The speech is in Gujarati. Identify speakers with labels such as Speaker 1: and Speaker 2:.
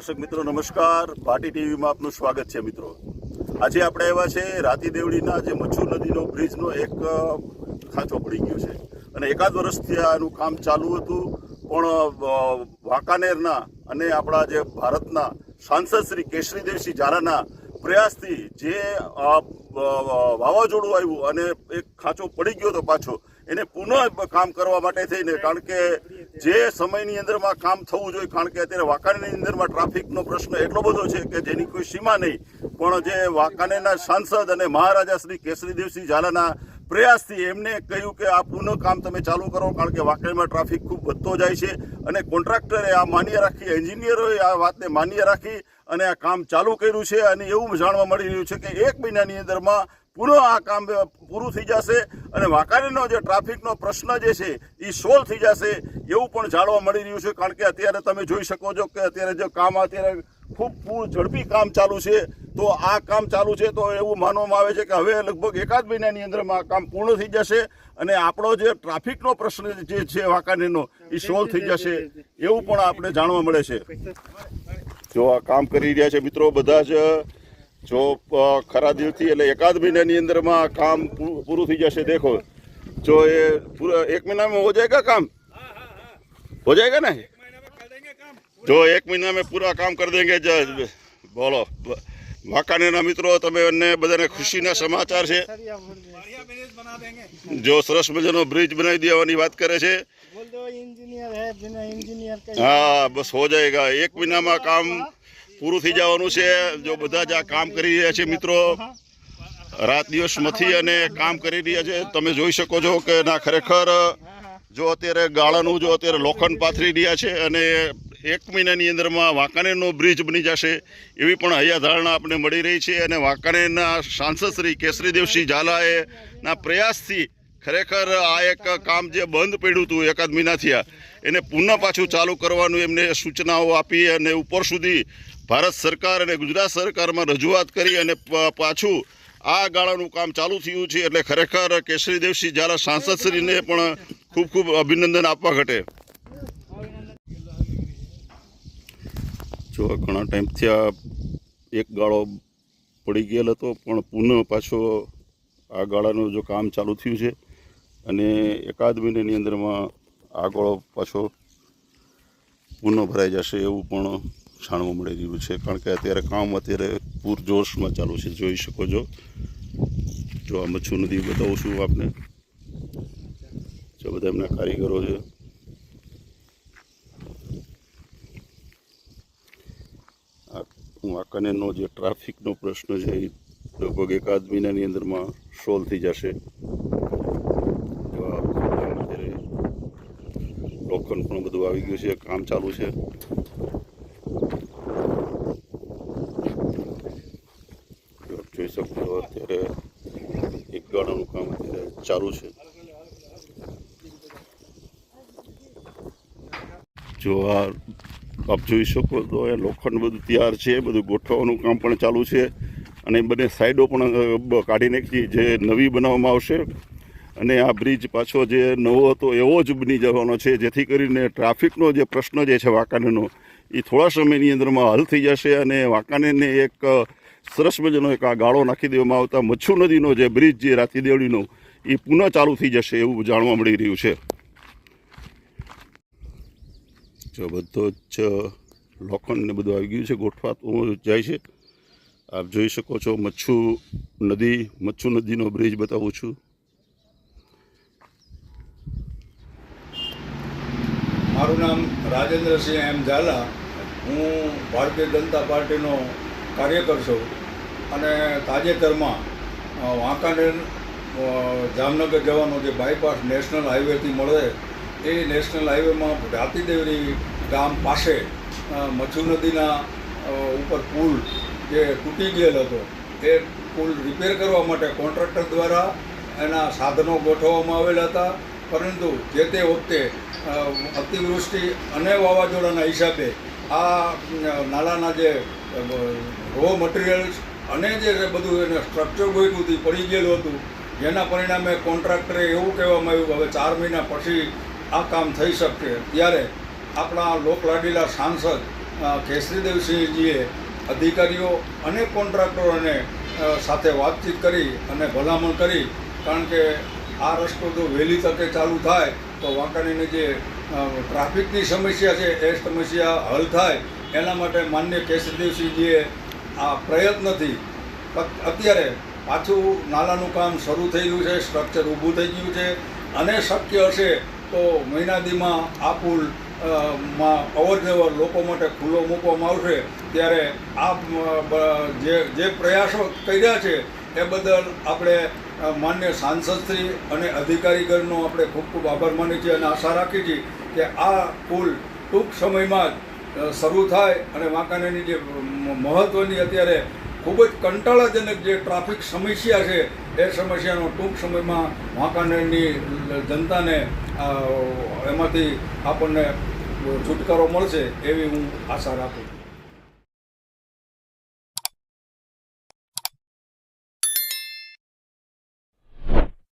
Speaker 1: દર્શક મિત્રો, નમસ્કાર. પાટી ટીવીમાં આપનું સ્વાગત છે મિત્રો. આજે આપણે એવા છે રાતી દેવડીના જે મચ્છુ નદીનો બ્રિજનો એક ખાંચો પડી ગયો છે. અને એકાદ વર્ષથી આનું કામ ચાલુ હતું, પણ વાંકાનેરના અને આપણા જે ભારતના સાંસદ શ્રી કેશરીદેવસિંહ ઝાલાના પ્રયાસથી જે વાવાઝોડું આવ્યું અને એક ખાંચો પડી ગયો હતો પાછો એને પુનઃ કામ કરવા માટે થઈને, કારણ કે જે સમયની અંદરમાં કામ થવું જોઈએ, કારણ કે અત્યારે વાંકાનેરની અંદરમાં ટ્રાફિકનો પ્રશ્ન એટલો બધો છે કે જેની કોઈ સીમા નહીં, પણ જે વાંકાનેરના સાંસદ અને મહારાજા શ્રી કેસરીદેવસિંહ ઝાલાના પ્રયાસથી એમને કહ્યું કે આ પુનઃ કામ તમે ચાલુ કરો, કારણ કે વાંકાનેરમાં ટ્રાફિક ખૂબ વધતો જાય છે અને કોન્ટ્રાક્ટરે આ માન્ય રાખી, એન્જિનિયરોએ આ વાતને માન્ય રાખી અને આ કામ ચાલુ કર્યું છે અને એવું જાણવા મળી રહ્યું છે કે એક મહિનાની અંદરમાં પુનઃ આ કામ પૂરું થઈ જશે અને વાંકાનેરનો જે ટ્રાફિકનો પ્રશ્ન જે છે એ સોલ્વ થઈ જશે એવું પણ જાણવા મળી રહ્યું છે. કારણ કે અત્યારે તમે જોઈ શકો છો કે અત્યારે જે કામ અત્યારે ખૂબ ઝડપી કામ ચાલુ છે. તો આ કામ ચાલુ છે તો એવું માનવામાં આવે છે કે હવે લગભગ એકાદ મહિનાની અંદરમાં કામ પૂર્ણ થઈ જશે અને આપણો જે ટ્રાફિકનો પ્રશ્ન જે છે વાંકાનેરનો એ સોલ્વ થઈ જશે એવું પણ આપણે જાણવા મળે છે. જો આ કામ કરી રહ્યા છે મિત્રો બધા જ જો ખરા દિવસથી એટલે એકાદ મહિનાની અંદરમાં કામ પૂરું થઈ જશે દેખો. જો એ એક મહિનામાં હો જાયગા કામ? હો જાયગા ને જો એક મહિના મેં પૂરા કામ કરી દેગે બોલો. વાંકાનેરના મિત્રો તમે અમને બધાને ખુશીના સમાચાર છે. જો સરસ મજાનો બ્રિજ બનાવી દેવાની વાત કરે છે. હા બસ હો જાયગા. એક મહિનામાં કામ પૂરું થઈ જવાનું છે. જો બધા જ આ કામ કરી રહ્યા છે મિત્રો. રાત દિવસ મથી અને કામ કરી રહ્યા છે. તમે જોઈ શકો છો કે ના, ખરેખર, જો અત્યારે ગાળાનું, જો અત્યારે લોખંડ પાથરી રહ્યા છે અને એક મહિનાની અંદરમાં વાંકાનેરનો બ્રિજ બની જશે એવી પણ હૈયા ધારણા આપણે મળી રહી છે. અને વાંકાનેરના સાંસદ શ્રી કેસરીદેવસિંહ ઝાલાએ ના પ્રયાસથી ખરેખર આ એક કામ જે બંધ પડ્યું હતું એકાદ મહિનાથી આ એને પુનઃ પાછું ચાલુ કરવાનું એમને સૂચનાઓ આપી અને ઉપર સુધી ભારત સરકાર અને ગુજરાત સરકારમાં રજૂઆત કરી અને પાછું આ ગાળાનું કામ ચાલુ થયું છે એટલે ખરેખર કેસરીદેવસિંહ ઝાલા સાંસદશ્રીને પણ ખૂબ ખૂબ અભિનંદન આપવા ઘટે. જો ઘણા ટાઈમથી આ એક ગાળો પડી ગયેલ હતો, પણ પુનઃ પાછો આ ગાળાનું જો કામ ચાલુ થયું છે અને એકાદ મહિનાની અંદરમાં આ પાછો પુનઃ ભરાઈ જશે એવું પણ જાણવા મળી રહ્યું છે. કારણ કે અત્યારે કામ અત્યારે પૂરજોશમાં ચાલુ છે. જોઈ શકો છો. જો આ મચ્છુ નદી બતાવું છું આપને. જો બધા એમના કારીગરો છે. આ વાંકાનેરનો જે ટ્રાફિકનો પ્રશ્ન છે, એ લગભગ એકાદ મહિનાની અંદરમાં સોલ્વ થઈ જશે જો આ અત્યારે લોખંડ પણ બધું આવી ગયું છે કામ ચાલુ છે જોઈ શકો છો અત્યારે એક ગાળાનું કામ અત્યારે ચાલુ છે જો આ આપ જોઈ શકો તો એ લોખંડ બધું તૈયાર છે બધું ગોઠવવાનું કામ પણ ચાલુ છે અને બંને સાઈડો પણ કાઢી નાખી જે નવી બનાવવામાં આવશે અને આ બ્રિજ પાછો જે નવો હતો, એવો જ બની જવાનો છે, જેથી કરીને ટ્રાફિકનો જે પ્રશ્ન જે છે વાંકાનેરનો એ થોડા સમયની અંદરમાં હલ થઈ જશે અને વાંકાનેરને એક સરસ મજાનો એક આ ગાળો નાખી દેવામાં આવતા મચ્છુ નદીનો જે બ્રિજ જે રાતી દેવડીનો એ પુનઃ ચાલુ થઈ જશે એવું જાણવા મળી રહ્યું છે. જો બધો જ લોખંડ ને બધું આવી ગયું છે ગોઠવાતું જાય છે. આપ જોઈ શકો છો મચ્છુ નદી, મચ્છુ નદીનો બ્રિજ બતાવું છું.
Speaker 2: મારું નામ રાજેન્દ્રસિંહ એમ ઝાલા. હું ભારતીય જનતા પાર્ટીનો કાર્યકર છું અને તાજેતરમાં વાંકાનેર જામનગર જવાનો જે બાયપાસ નેશનલ હાઈવેથી મળે, એ નેશનલ હાઈવેમાં રાતીદેવરી ગામ પાસે મચ્છુ નદીના ઉપર પુલ જે તૂટી ગયેલ હતો, એ પુલ રિપેર કરવા માટે કોન્ટ્રાક્ટર દ્વારા એના સાધનો ગોઠવવામાં આવેલા હતા. પરંતુ જે તે વખતે અતિવૃષ્ટિ અને વાવાઝોડાના હિસાબે આ નાળાના જે રો મટીરિયલ્સ અને જે બધું એને સ્ટ્રક્ચર ગોઠવું હતું પડી ગયેલું હતું, જેના પરિણામે કોન્ટ્રાક્ટરે એવું કહેવામાં આવ્યું કે હવે ચાર મહિના પછી આ કામ થઈ શકશે. ત્યારે આપણા લોકલાડીલા સાંસદ કેસરીદેવસિંહજીએ અધિકારીઓ અને કોન્ટ્રાક્ટરોને સાથે વાતચીત કરી અને ભલામણ કરી, કારણ કે આ રસ્તો જો વહેલી તકે ચાલુ થાય, તો વાંકાણીને જે ટ્રાફિકની સમસ્યા છે, એ સમસ્યા હલ થાય. એના માટે માન્ય કેસરીદેવસિંહજીએ આ પ્રયત્નથી અત્યારે પાછું નાલાનું કામ શરૂ થઈ ગયું છે, સ્ટ્રક્ચર ઊભું થઈ ગયું છે, અને શક્ય હશે તો મહિનાદીમાં આ પુલમાં અવરજવર લોકો માટે ખુલ્લો મૂકવામાં આવશે. ત્યારે આ જે જે પ્રયાસો કર્યા છે એ બદલ આપણે માન્ય સાંસદશ્રી અને અધિકારીગણનો આપણે ખૂબ ખૂબ આભાર માની છીએ અને આશા રાખીએ છીએ કે આ પુલ ટૂંક સમયમાં જ શરૂ થાય અને વાંકાનેરની જે મહત્ત્વની અત્યારે ખૂબ જ કંટાળાજનક જે ટ્રાફિક સમસ્યા છે, એ સમસ્યાનો ટૂંક સમયમાં વાંકાનેરની જનતાને એમાંથી આપણને છુટકારો મળશે એવી હું આશા રાખું છું.